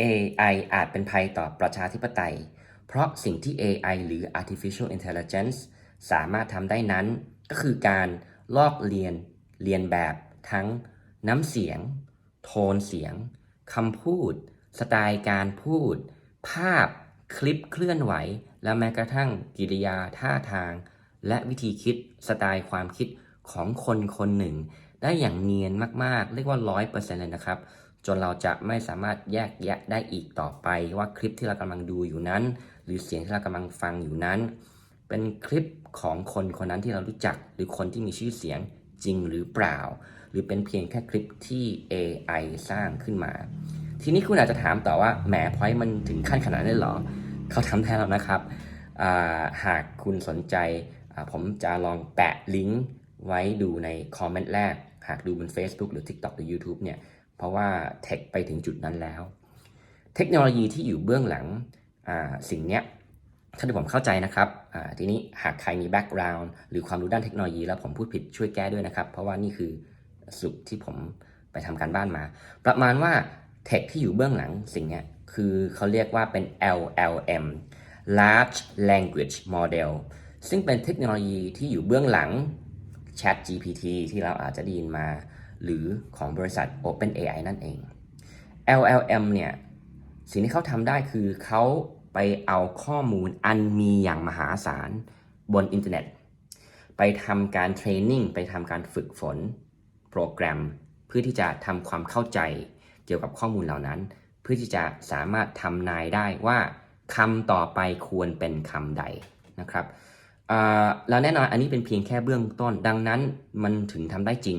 AI อาจเป็นภัยต่อประชาธิปไตย เพราะสิ่งที่ AI หรือ Artificial Intelligence สามารถทำได้นั้น ก็คือการลอกเลียนเรียนแบบทั้งน้ำเสียง โทนเสียงคำพูด สไตล์การพูด ภาพ คลิปเคลื่อนไหว และแม้กระทั่งกิริยาท่าทาง และวิธีคิดสไตล์ความคิดของคนคนหนึ่ง ได้อย่างเนียนมาก ๆ เรียกว่า 100%เลยนะครับ จนเราจะไม่สามารถแยกแยะได้อีกต่อไป ว่าคลิปที่เรากำลังดูอยู่นั้น หรือเสียงที่เรากำลังฟังอยู่นั้น เป็นคลิปของคนคนนั้นที่เรารู้จัก หรือคนที่มีชื่อเสียงจริงหรือเปล่า หรือเป็นเพียงแค่คลิปที่ AI สร้างขึ้นมา ทีนี้คุณอาจจะถามต่อว่าแหมพอยมันถึงขั้นขนาดนั้นหรอ เขาทำได้แล้วนะครับ หากคุณสนใจผมจะลองแปะลิงก์ไว้ดูในคอมเมนต์แรก หากดูบน Facebook หรือ TikTok หรือ YouTube เนี่ย เพราะว่าเทคไปถึงจุดนั้นแล้ว เทคโนโลยีที่อยู่เบื้องหลังสิ่งนี้ถ้าที่ผมเข้าใจนะครับทีนี้หากใครมีแบ็กกราวน์หรือความรู้ด้านเทคโนโลยีแล้วผมพูดผิดช่วยแก้ด้วยนะครับ เพราะว่านี่คือสุดที่ผมไปทำการบ้านมา ประมาณว่าเทคที่อยู่เบื้องหลังสิ่งนี้คือเขาเรียกว่าเป็น LLM Large Language Model ซึ่งเป็นเทคโนโลยีที่อยู่เบื้องหลัง Chat GPT ที่เราอาจจะได้ยินมา หรือของบริษัท OpenAI นั่นเอง LLM เนี่ยสิ่งที่เขาทำได้คือเขาไปเอาข้อมูลอันมีอย่างมหาศาลบนอินเทอร์เน็ต ไปทำการเทรนนิ่งไปทำการฝึกฝนโปรแกรม เพื่อที่จะทำความเข้าใจเกี่ยวกับข้อมูลเหล่านั้น เพื่อที่จะสามารถทำนายได้ว่าคำต่อไปควรเป็นคำใดนะครับอ่าแล้วแน่นอนอันนี้เป็นเพียงแค่เบื้องต้น ดังนั้นมันถึงทำได้จริง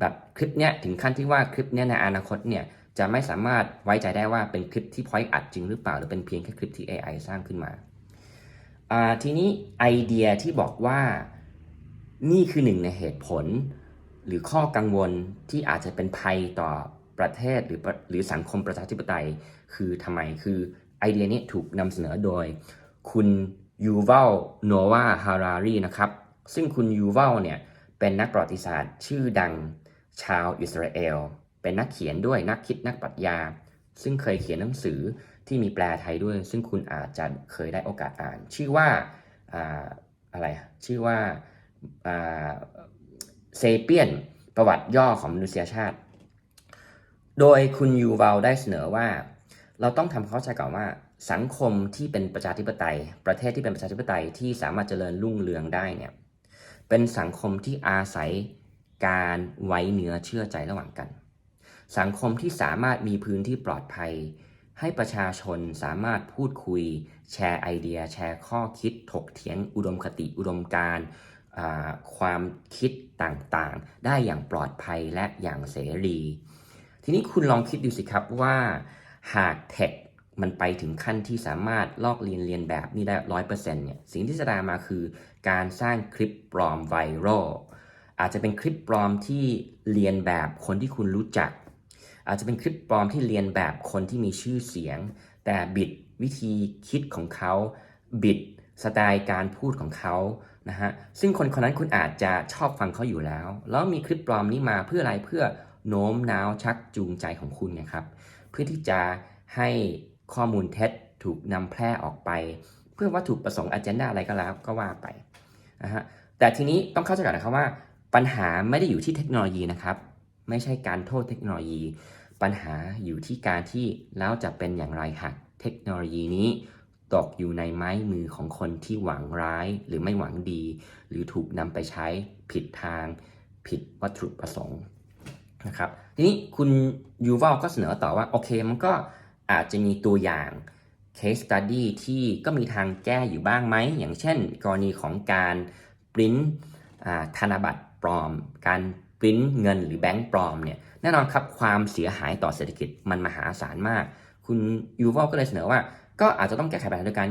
แบบคลิปเนี้ยถึงขั้นที่ว่าคลิปเนี้ยในอนาคตเนี่ยจะไม่สามารถไว้ใจได้ว่าเป็นคลิปที่พอยต์อัดจริงหรือเปล่า หรือเป็นเพียงแค่คลิปที่ AI สร้างขึ้นมา ทีนี้ไอเดียที่บอกว่านี่คือหนึ่งในเหตุผล หรือข้อกังวลที่อาจจะเป็นภัยต่อประเทศหรือหรือสังคมประชาธิปไตย คือทำไมคือไอเดียนี้ถูกนำเสนอโดย คุณยูวัลโนวาฮารารีนะครับ ซึ่งคุณยูวัลเนี่ยเป็นนักประวัติศาสตร์ชื่อดัง ชาวอิสราเอล เป็นนักเขียนด้วยนักคิดนักปรัชญา ซึ่งเคยเขียนหนังสือที่มีแปลไทยด้วย ซึ่งคุณอาจจะเคยได้โอกาสอ่าน ชื่อว่าอะไรชื่อว่าเซเปียนประวัติย่อของมนุษยชาติ โดยคุณยูวัลได้เสนอว่า เราต้องทำความเข้าใจก่อนว่าสังคมที่เป็นประชาธิปไตย ประเทศที่เป็นประชาธิปไตยที่สามารถเจริญรุ่งเรืองได้เนี่ยเป็นสังคมที่อาศัย การไว้เนื้อเชื่อใจระหว่างกัน สังคมที่สามารถมีพื้นที่ปลอดภัย ให้ประชาชนสามารถพูดคุย แชร์ไอเดีย แชร์ข้อคิดถกเถียง อุดมคติอุดมการความคิดต่างๆ ได้อย่างปลอดภัยและอย่างเสรี ทีนี้คุณลองคิดดูสิครับว่าหากเทคมันไปถึงขั้นที่สามารถลอกเลียนเรียนแบบนี้ได้ร้อยเปอร์เซ็นต์เนี่ย สิ่งที่จะตามมาคือการสร้างคลิปปลอมไวรัล อาจจะเป็นคลิปปลอมที่เรียนแบบคนที่คุณรู้จัก อาจจะเป็นคลิปปลอมที่เรียนแบบคนที่มีชื่อเสียง แต่บิดวิธีคิดของเขา บิดสไตล์การพูดของเขานะฮะซึ่งคนคนนั้นคุณอาจจะชอบฟังเขาอยู่แล้ว แล้วมีคลิปปลอมนี้มาเพื่ออะไรเพื่อโน้มน้าวชักจูงใจของคุณนะครับ เพื่อที่จะให้ข้อมูลเท็จถูกนำแพร่ออกไป เพื่อวัตถุประสงค์อ g e n d a อะไรก็แล้วก็ว่าไปนะฮะแต่ทีนี้ต้องเข้าใจก่อนนะครับว่า ปัญหาไม่ได้อยู่ที่เทคโนโลยีนะครับ ไม่ใช่การโทษเทคโนโลยี ปัญหาอยู่ที่การที่แล้วจะเป็นอย่างไรหากเทคโนโลยีนี้ตกอยู่ในไม้มือของคนที่หวังร้ายหรือไม่หวังดี หรือถูกนำไปใช้ผิดทาง ผิดวัตถุประสงค์นะครับทีนี้คุณยูวัลก็เสนอต่อว่าโอเคมันก็อาจจะมีตัวอย่าง case study ที่ก็มีทางแก้อยู่บ้างไหม อย่างเช่น กรณีของการปริ้นธนบัตร ปลอม การปริ้นเงินหรือแบงก์ปลอมเนี่ยแน่นอนครับความเสียหายต่อเศรษฐกิจมันมหาศาลมาก คุณยูวัลก็เลยเสนอว่า ก็อาจจะต้องแก้ไขปัญหาโดยการ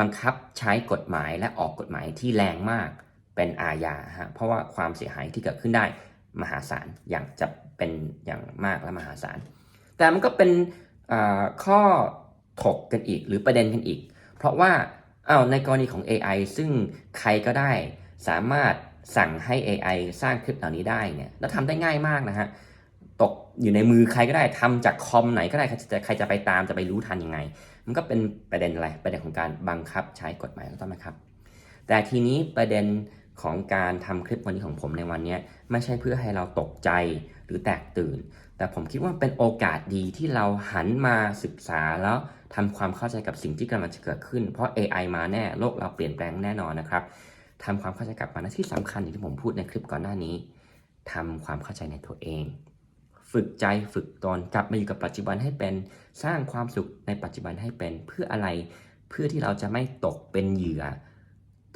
บังคับใช้กฎหมายและออกกฎหมายที่แรงมากเป็นอาญาฮะเพราะว่าความเสียหายที่เกิดขึ้นได้มหาศาลอย่างจะเป็นอย่างมากและมหาศาล แต่มันก็เป็นข้อถกกันอีกหรือประเด็นกันอีก เพราะว่าอ้าวในกรณีของ AI ซึ่งใครก็ได้สามารถ สั่งให้ AI สร้างคลิปเหล่านี้ได้เนี่ยแล้วทำได้ง่ายมากนะฮะตกอยู่ในมือใครก็ได้ทำจากคอมไหนก็ได้ใครจะใครจะไปตามจะไปรู้ทันยังไง มันก็เป็นประเด็นอะไรประเด็นของการบังคับใช้กฎหมายถูกต้องไหมครับ แต่ทีนี้ประเด็นของการทำคลิปวันนี้ของผมในวันนี้ไม่ใช่เพื่อให้เราตกใจหรือแตกตื่น แต่ผมคิดว่าเป็นโอกาสดีที่เราหันมาศึกษาแล้วทำความเข้าใจกับสิ่งที่กำลังจะเกิดขึ้น เพราะ AI มาแน่โลกเราเปลี่ยนแปลงแน่นอนนะครับ ทำความเข้าใจกับมันที่สำคัญอย่างที่ผมพูดในคลิปก่อนหน้านี้ทำความเข้าใจในตัวเอง ฝึกใจฝึกตนกลับมาอยู่กับปัจจุบันให้เป็นสร้างความสุขในปัจจุบันให้เป็นเพื่ออะไร เพื่อที่เราจะไม่ตกเป็นเหยื่อ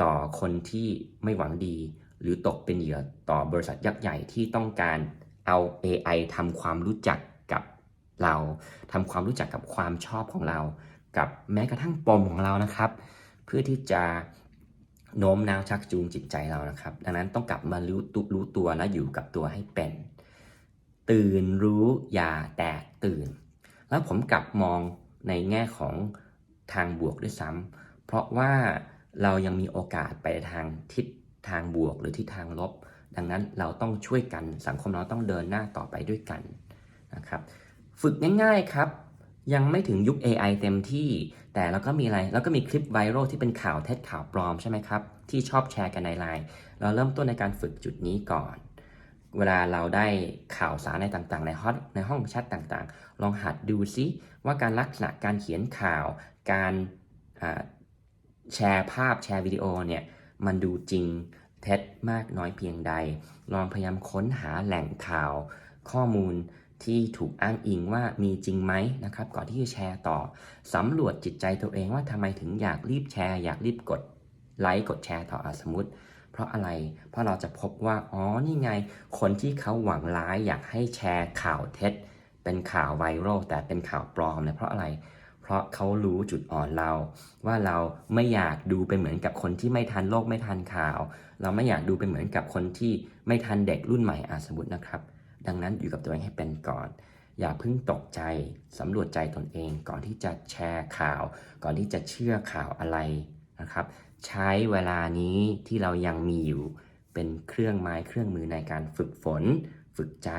ต่อคนที่ไม่หวังดี หรือตกเป็นเหยื่อต่อบริษัทยักษ์ใหญ่ที่ต้องการเอา AI ทำความรู้จักกับเราทำความรู้จักกับความชอบของเรา กับแม้กระทั่งปมของเรานะครับ เพื่อที่จะ โน้มน้าวชักจูงจิตใจเรานะครับ ดังนั้นต้องกลับมารู้ตัวรู้ตัวและอยู่กับตัวให้เป็น ตื่นรู้อย่าแตกตื่น แล้วผมกลับมองในแง่ของทางบวกด้วยซ้ำเพราะว่าเรายังมีโอกาสไปทางทิศทางบวกหรือทิศทางลบ ดังนั้นเราต้องช่วยกันสังคมเราต้องเดินหน้าต่อไปด้วยกันนะครับ ฝึกง่ายๆครับ ยังไม่ถึงยุค AI เต็มที่ แต่เราก็มีอะไร แล้วก็มีคลิปไวรัลที่เป็นข่าวเท็จข่าวปลอมใช่ไหมครับ ที่ชอบแชร์กันในไลน์ เราเริ่มต้นในการฝึกจุดนี้ก่อน เวลาเราได้ข่าวสารในต่างๆ ในฮอตในห้องแชทต่างๆ ลองหัดดูซิว่าการลักษณะการเขียนข่าว การแชร์ภาพแชร์วิดีโอเนี่ยมันดูจริงเท็จมากน้อยเพียงใด ลองพยายามค้นหาแหล่งข่าวข้อมูล ที่ถูกอ้างอิงว่ามีจริงไหมนะครับ ก่อนที่จะแชร์ต่อสำรวจจิตใจตัวเองว่าทำไมถึงอยากรีบแชร์ อยากรีบกดไลค์กดแชร์ต่ออสมมติ เพราะอะไร เพราะเราจะพบว่า อ๋อ นี่ไง คนที่เขาหวังร้ายอยากให้แชร์ข่าวเท็จ เป็นข่าวไวรัลแต่เป็นข่าวปลอมเนี่ยเพราะอะไร เพราะเขารู้จุดอ่อนเรา ว่าเราไม่อยากดูเป็นเหมือนกับคนที่ไม่ทันโลกไม่ทันข่าว เราไม่อยากดูเป็นเหมือนกับคนที่ไม่ทันเด็กรุ่นใหม่อาสมมตินะครับ ดังนั้นอยู่กับตัวเองให้เป็นก่อน อย่าเพิ่งตกใจสำรวจใจตนเอง ก่อนที่จะแชร์ข่าว ก่อนที่จะเชื่อข่าวอะไรนะครับ ใช้เวลานี้ที่เรายังมีอยู่เป็นเครื่องไม้เครื่องมือในการฝึกฝน ฝึกใจ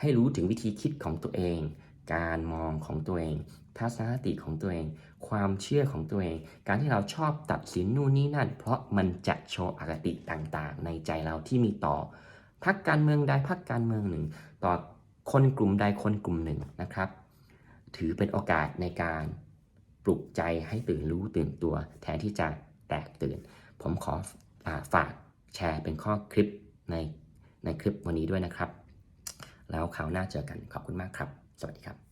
ให้รู้ถึงวิธีคิดของตัวเอง การมองของตัวเองทัศนคติของตัวเอง ความเชื่อของตัวเอง การที่เราชอบตัดสินนู่นนี่นั่น เพราะมันจะโชว์อคติต่างๆ ในใจเราที่มีต่อ พักการเมืองใดพักการเมืองหนึ่ง ต่อคนกลุ่มใดคนกลุ่มหนึ่งนะครับ ถือเป็นโอกาสในการปลุกใจให้ตื่นรู้ตื่นตัว แทนที่จะแตกตื่น ผมขออาฝากแชร์เป็นข้อคลิปในในคลิปวันนี้ด้วยนะครับ แล้วคราวหน้าเจอกันขอบคุณมากครับ สวัสดีครับ